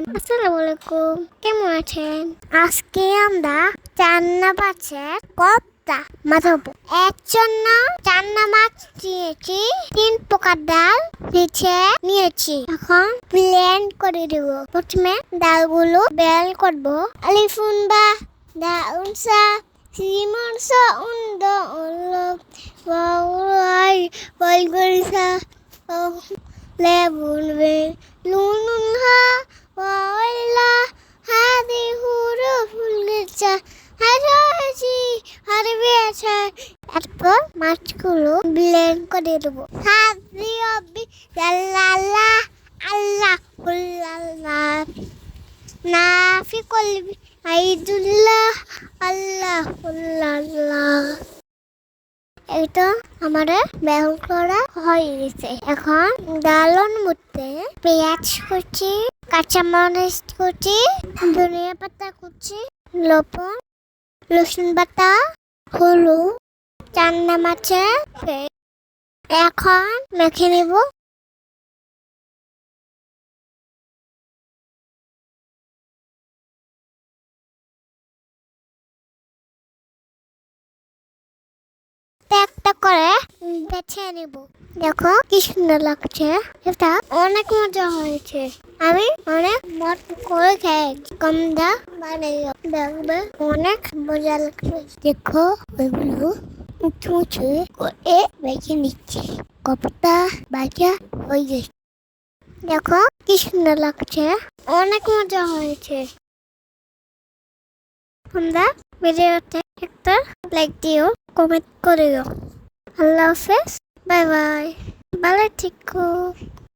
Everyone আসসালামু আলাইকুম কেমন আছেন? আজকে আমরা চান্না মাছের কপ্তা মাথাবো এর জন্য চান্না মাছ নিয়েছি, তিন প্রকার ডাল নিচে নিয়েছি। এখন ব্লেন্ড করে দেব। প্রথমে ডালগুলো বেল করব। আলিফুন বা দাউনসা সিমনসা উন্দ, উল্লব ওয়াই ওয়াইগরিসা লেবুনবে লুনুনহা ফুলগেছা হারাজি হারবে আছে এরপর মাছগুলো ব্লেন্ড করে দেবো হাদি অবি লাল্লা আল্লাহ কুল্লাল্লাহ নাফি কলবি আইদুল্লাহ, আল্লাহ আল্লাহ এটা আমাদের ব্যায়াম করা হয়ে গেছে। এখন ডালন মধ্যে পেঁয়াজ কুচি, কাঁচামরিচ কুচি, ধনিয়া পাতা কুচি লবণ রসুন বাটা হলুদ চান্না মাছের এখন মেখে নেব বেছে নেব দেখো কি সুন্দর লাগছে। এটা অনেক মজা হয়েছে। আমি অনেক মত করে খেয়েছি কম দা মানে দেখবে অনেক মজা লাগছে দেখো ওইগুলো উঁচু উঁচু করে বেছে নিচ্ছে। কপটা বাজা হয়ে গেছে। দেখো কি সুন্দর লাগছে। অনেক মজা হয়েছে। তোমরা ভিডিওতে একটা লাইক দিও কমেন্ট করিও। আল্লাহ হাফেজ বাই বাই ভালো থেকো